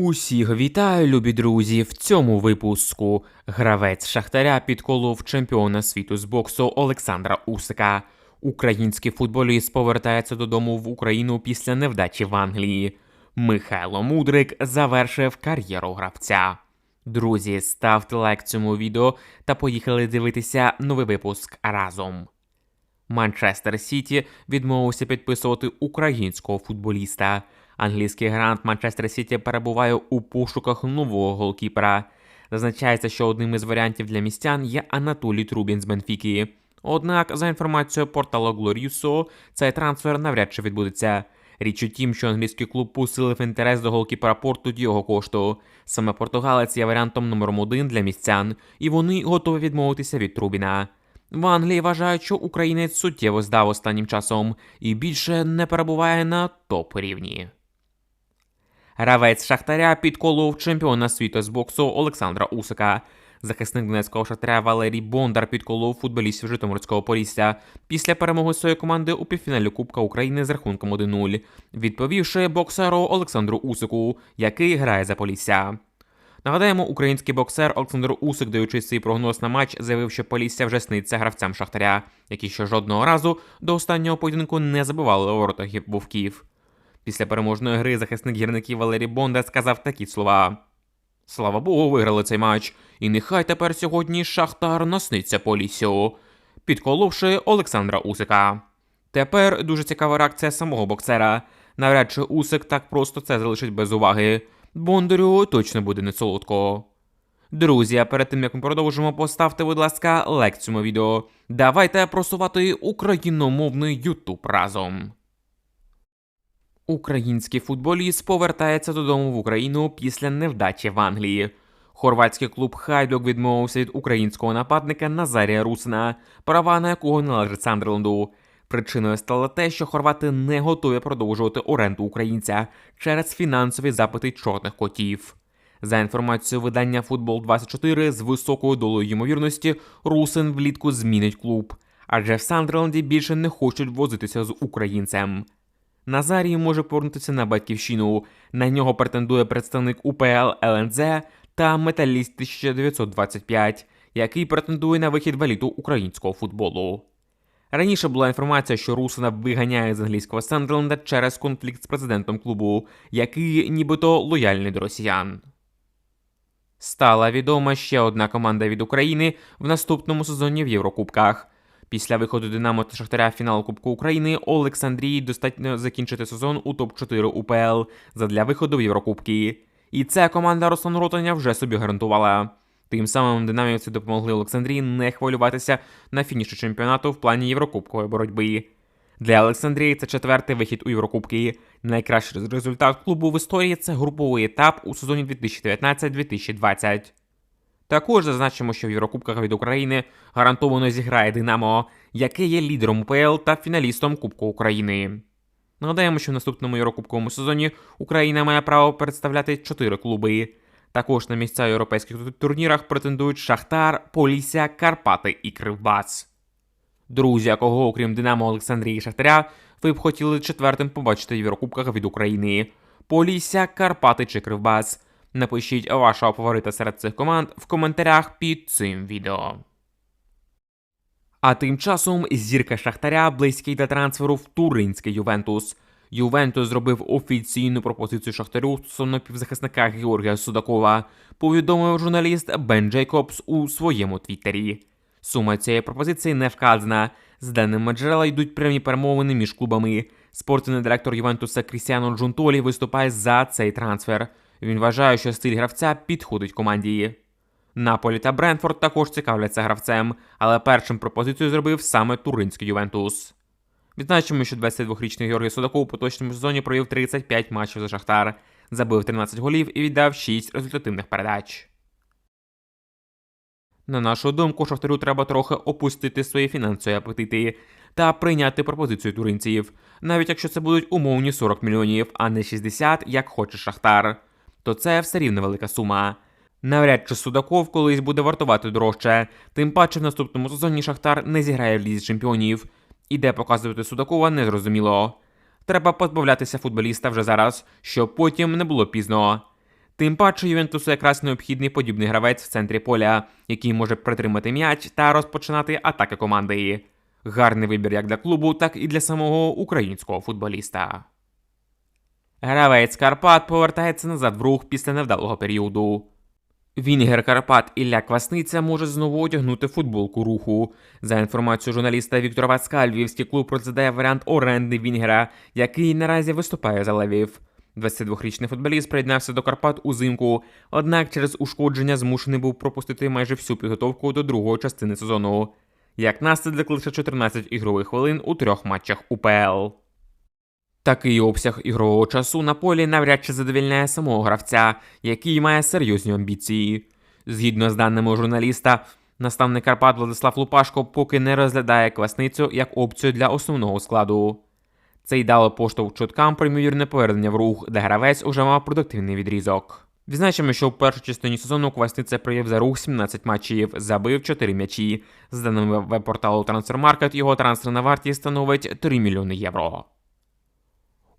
Усіх вітаю, любі друзі! В цьому випуску гравець Шахтаря підколов чемпіона світу з боксу Олександра Усика. Український футболіст повертається додому в Україну після невдачі в Англії. Михайло Мудрик завершив кар'єру гравця. Друзі, ставте лайк цьому відео та поїхали дивитися новий випуск разом. Манчестер Сіті відмовився підписувати українського футболіста. Англійський грант Манчестер Сіті перебуває у пошуках нового голкіпера. Зазначається, що одним із варіантів для містян є Анатолій Трубін з Бенфіки. Однак, за інформацією порталу Glorioso, цей трансфер навряд чи відбудеться. Річ у тім, що англійський клуб посилив інтерес до голкіпера порту його кошту. Саме португалець є варіантом номером один для містян, і вони готові відмовитися від Трубіна. В Англії вважають, що українець суттєво здав останнім часом і більше не перебуває на топ рівні. Гравець Шахтаря підколов чемпіона світу з боксу Олександра Усика. Захисник Донецького шахтаря Валерій Бондар підколов футболістів Житомирського Полісся після перемоги своєї команди у півфіналі Кубка України з рахунком 1-0, відповівши боксеру Олександру Усику, який грає за Полісся. Нагадаємо, український боксер Олександр Усик, даючи свій прогноз на матч, заявив, що Полісся вже сниться гравцям Шахтаря, які ще жодного разу до останнього поєдинку не забивали у воротах вовків. Після переможної гри захисник гірників Валерій Бондар сказав такі слова: Слава Богу, виграли цей матч, і нехай тепер сьогодні Шахтар насниться Поліссю, підколовши Олександра Усика. Тепер дуже цікава реакція самого боксера. Навряд чи Усик так просто це залишить без уваги. Бондарю точно буде не солодко. Друзі, а перед тим як ми продовжимо, поставте, будь ласка, лайк цьому відео. Давайте просувати україномовний Ютуб разом. Український футболіст повертається додому в Україну після невдачі в Англії. Хорватський клуб Хайдок відмовився від українського нападника Назарія Русина, права на якого належить Сандерленду. Причиною стало те, що хорвати не готові продовжувати оренду українця через фінансові запити чорних котів. За інформацією видання Футбол 24 з високою долею ймовірності Русин влітку змінить клуб, адже в Сандерленді більше не хочуть возитися з українцем. Назарій може повернутися на батьківщину. На нього претендує представник УПЛ ЛНЗ та Металіст 1925, який претендує на вихід в еліту українського футболу. Раніше була інформація, що Русина виганяє з англійського Сандерленда через конфлікт з президентом клубу, який нібито лояльний до росіян. Стала відома ще одна команда від України в наступному сезоні в Єврокубках. Після виходу Динамо та Шахтаря в фінал Кубку України Олександрії достатньо закінчити сезон у топ-4 УПЛ задля виходу в Єврокубки. І ця команда Руслан Ротаня вже собі гарантувала. Тим самим динамівці допомогли Олександрії не хвилюватися на фініші чемпіонату в плані Єврокубкової боротьби. Для Олександрії це четвертий вихід у Єврокубки. Найкращий результат клубу в історії це груповий етап у сезоні 2019-2020. Також зазначимо, що в Єврокубках від України гарантовано зіграє Динамо, яке є лідером УПЛ та фіналістом Кубку України. Нагадаємо, що в наступному Єврокубковому сезоні Україна має право представляти чотири клуби. Також на місця у європейських турнірах претендують Шахтар, Полісся, Карпати і Кривбас. Друзі, кого, окрім Динамо Олександрії Шахтаря, ви б хотіли четвертим побачити в Єврокубках від України: Полісся, Карпати чи Кривбас. Напишіть вашого фаворита серед цих команд в коментарях під цим відео. А тим часом зірка Шахтаря близький до трансферу в Туринський Ювентус. Ювентус зробив офіційну пропозицію Шахтарю стосовно півзахисника Георгія Судакова, повідомив журналіст Бен Джейкобс у своєму твіттері. Сума цієї пропозиції не вказана. З даними джерела йдуть прямі перемовини між клубами. Спортивний директор Ювентуса Крістіано Джунтолі виступає за цей трансфер. Він вважає, що стиль гравця підходить команді. Наполі та Бренфорд також цікавляться гравцем, але першим пропозицію зробив саме туринський Ювентус. Відзначимо, що 22-річний Георгій Судаков у поточному сезоні провів 35 матчів за Шахтар, забив 13 голів і віддав 6 результативних передач. На нашу думку, Шахтарю треба трохи опустити свої фінансові апетити та прийняти пропозицію туринців, навіть якщо це будуть умовні 40 мільйонів, а не 60, як хоче Шахтар, то це все рівно велика сума. Навряд чи Судаков колись буде вартувати дорожче, тим паче в наступному сезоні Шахтар не зіграє в лізі чемпіонів. І де показувати Судакова незрозуміло. Треба позбавлятися футболіста вже зараз, щоб потім не було пізно. Тим паче Ювентусу якраз необхідний подібний гравець в центрі поля, який може притримати м'яч та розпочинати атаки команди. Гарний вибір як для клубу, так і для самого українського футболіста. Гравець Карпат повертається назад в рух після невдалого періоду. Вінгер Карпат Ілля Квасниця може знову одягнути футболку руху. За інформацією журналіста Віктора Вацка, львівський клуб розглядає варіант оренди Вінгера, який наразі виступає за левів. 22-річний футболіст приєднався до Карпат узимку, однак через ушкодження змушений був пропустити майже всю підготовку до другої частини сезону. Як наслідок лише 14 ігрових хвилин у трьох матчах УПЛ. Такий обсяг ігрового часу на полі навряд чи задовільняє самого гравця, який має серйозні амбіції. Згідно з даними журналіста, наставник Карпат Владислав Лупашко поки не розглядає квасницю як опцію для основного складу. Це й дало поштовх чуткам про ймовірне повернення в рух, де гравець уже мав продуктивний відрізок. Відзначимо, що в першій частині сезону Квасниця провів за рух 17 матчів, забив 4 м'ячі. За даними веб-порталу Transfermarkt, його трансферна вартість становить 3 мільйони євро.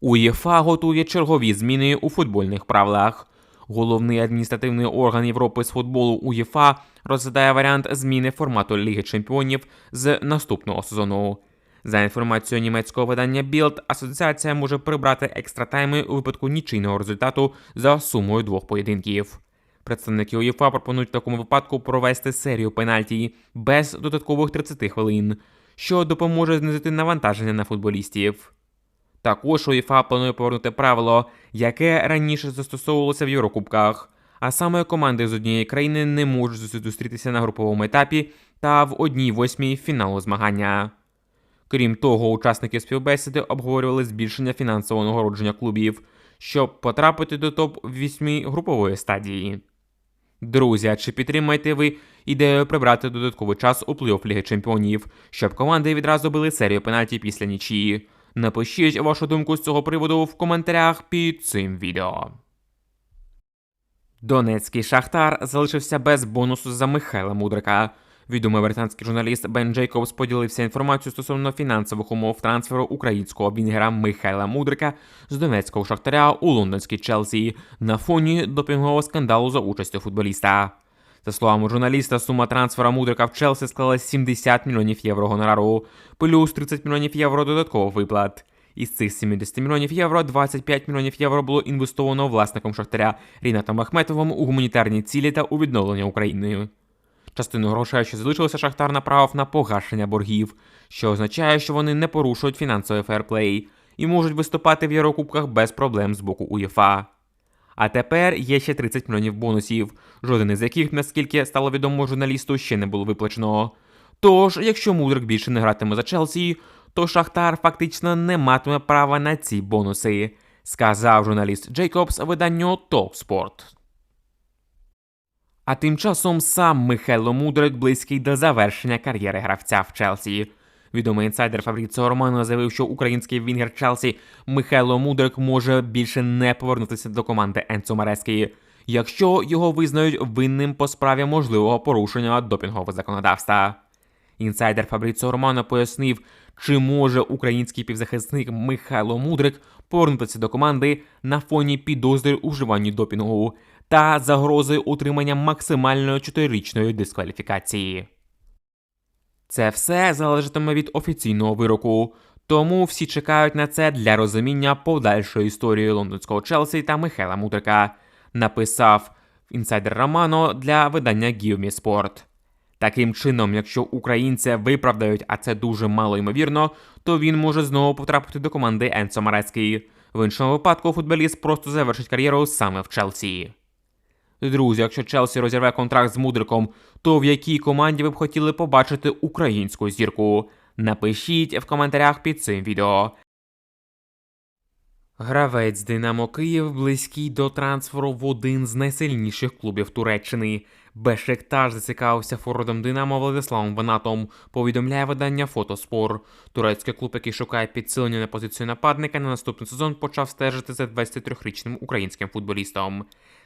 УЄФА готує чергові зміни у футбольних правилах. Головний адміністративний орган Європи з футболу УЄФА розглядає варіант зміни формату Ліги Чемпіонів з наступного сезону. За інформацією німецького видання Bild, асоціація може прибрати екстратайми у випадку нічийного результату за сумою двох поєдинків. Представники УЄФА пропонують в такому випадку провести серію пенальті без додаткових 30 хвилин, що допоможе знизити навантаження на футболістів. Також УЄФА планує повернути правило, яке раніше застосовувалося в Єврокубках, а саме команди з однієї країни не можуть зустрітися на груповому етапі та в одній восьмій фіналу змагання. Крім того, учасники співбесіди обговорювали збільшення фінансового нагородження клубів, щоб потрапити до топ-8 групової стадії. Друзі, чи підтримаєте ви ідею прибрати додатковий час у плей-офф Ліги Чемпіонів, щоб команди відразу били серію пенальті після нічії? Напишіть вашу думку з цього приводу в коментарях під цим відео. Донецький Шахтар залишився без бонусу за Михайла Мудрика. Відомий британський журналіст Бен Джейкобс поділився інформацією стосовно фінансових умов трансферу українського вінгера Михайла Мудрика з донецького шахтаря у лондонській Челсі на фоні допінгового скандалу за участю футболіста. За словами журналіста, сума трансфера Мудрика в Челсі склала 70 мільйонів євро гонорару, плюс 30 мільйонів євро додаткових виплат. Із цих 70 мільйонів євро 25 мільйонів євро було інвестовано власником шахтаря Рінатом Ахметовим у гуманітарні цілі та у відновлення України. Частину грошей, що залишилося, Шахтар направив на погашення боргів, що означає, що вони не порушують фінансовий ферплей і можуть виступати в Єврокубках без проблем з боку УЄФА. А тепер є ще 30 мільйонів бонусів, жоден із яких, наскільки стало відомо журналісту, ще не було виплачено. Тож, якщо Мудрик більше не гратиме за Челсі, то Шахтар фактично не матиме права на ці бонуси, сказав журналіст Джейкобс виданню TalkSport. А тим часом сам Михайло Мудрик близький до завершення кар'єри гравця в Челсі. Відомий інсайдер Фабріціо Романо заявив, що український вінгер Челсі Михайло Мудрик може більше не повернутися до команди Енцо Марескі, якщо його визнають винним по справі можливого порушення допінгового законодавства. Інсайдер Фабріціо Романо пояснив, чи може український півзахисник Михайло Мудрик повернутися до команди на фоні підозри у вживанні допінгу та загрозою утримання максимальної чотирирічної дискваліфікації. Це все залежатиме від офіційного вироку, тому всі чекають на це для розуміння подальшої історії лондонського Челсі та Михайла Мудрика, написав інсайдер Романо для видання Me Sport. Таким чином, якщо українця виправдають, а це дуже мало ймовірно, то він може знову потрапити до команди Енцо Марецький. В іншому випадку футболіст просто завершить кар'єру саме в Челсі. Друзі, якщо Челсі розірве контракт з Мудриком, то в якій команді ви б хотіли побачити українську зірку? Напишіть в коментарях під цим відео. Гравець Динамо Київ близький до трансферу в один з найсильніших клубів Туреччини. Бешектаж зацікавився форвардом Динамо Владиславом Ванатом. Повідомляє видання Фотоспор. Турецький клуб, який шукає підсилення на позицію нападника, на наступний сезон почав стежити за 23-річним українським футболістом.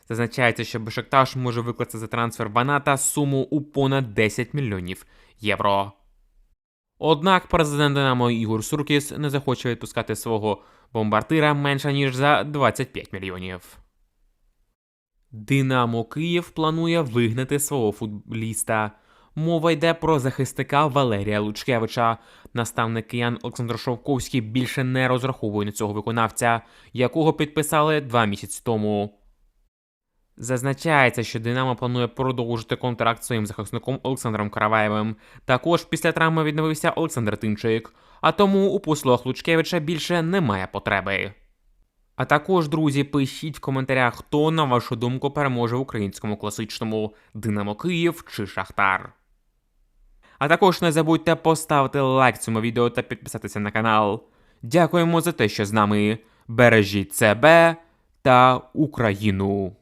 Зазначається, що Бешектаж може викласти за трансфер Ваната суму у понад 10 мільйонів євро. Однак президент Динамо Ігор Суркіс не захоче відпускати свого бомбардира менше ніж за 25 мільйонів. Динамо Київ планує вигнати свого футболіста. Мова йде про захисника Валерія Лучкевича. Наставник киян Олександр Шовковський більше не розраховує на цього виконавця, якого підписали два місяці тому. Зазначається, що Динамо планує продовжити контракт своїм захисником Олександром Караваєвим. Також після травми відновився Олександр Тинчик, а тому у послугах Лучкевича більше немає потреби. А також, друзі, пишіть в коментарях, хто, на вашу думку, переможе в українському класичному Динамо Київ чи Шахтар. А також не забудьте поставити лайк цьому відео та підписатися на канал. Дякуємо за те, що з нами. Бережіть себе та Україну!